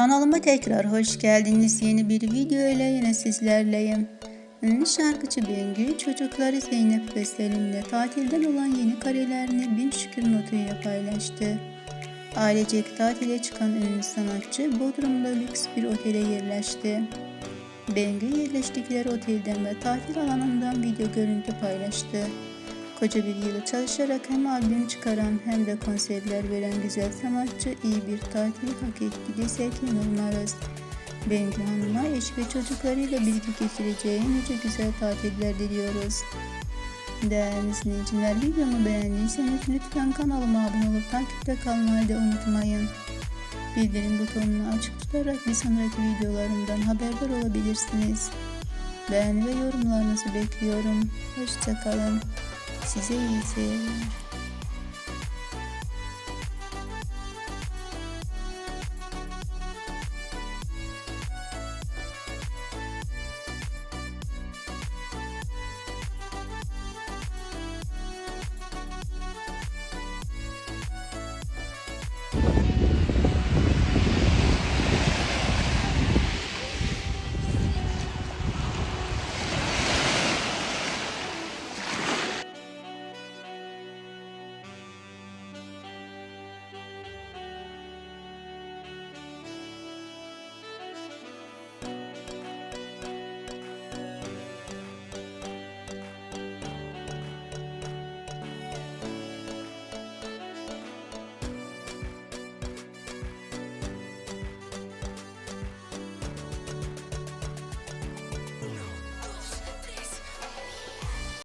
Kanalıma tekrar hoş geldiniz. Yeni bir video ile yine sizlerleyim. Ünlü şarkıcı Bengü çocukları Zeynep ve Selim'le tatilden olan yeni karelerini bin şükür notuyla paylaştı. Ailecek tatile çıkan ünlü sanatçı Bodrum'da lüks bir otele yerleşti. Bengü yerleştikleri otelden ve tatil alanından video görüntü paylaştı. Koca bir yılı çalışarak hem albüm çıkaran hem de konserler veren güzel sanatçı iyi bir tatil hak etti desek yanılmaz. Bengü Hanım'a eş ve çocuklarıyla birlikte geçireceği nice güzel tatiller diliyoruz. Değerli izleyiciler videomu beğendiyseniz lütfen kanalıma abone olup takipte kalmayı da unutmayın. Bildirim butonunu açık tutarak bir sonraki videolarımdan haberdar olabilirsiniz. Beğeni ve yorumlarınızı bekliyorum. Hoşçakalın. 谢谢，谢谢。